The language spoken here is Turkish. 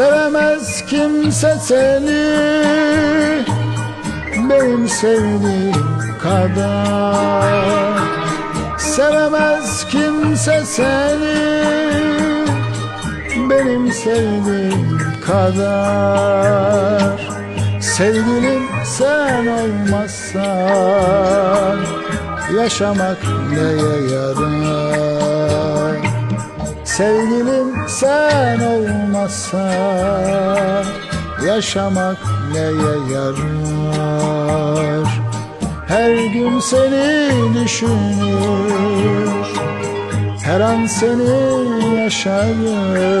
Sevemez kimse seni Benim sevdiğim kadar Sevemez kimse seni Benim sevdiğim kadar Sevgilim sen olmazsan yaşamak neye yarar? Sevgilim sen olmazsan yaşamak neye yarar? Her gün seni düşünür her an seni yaşarım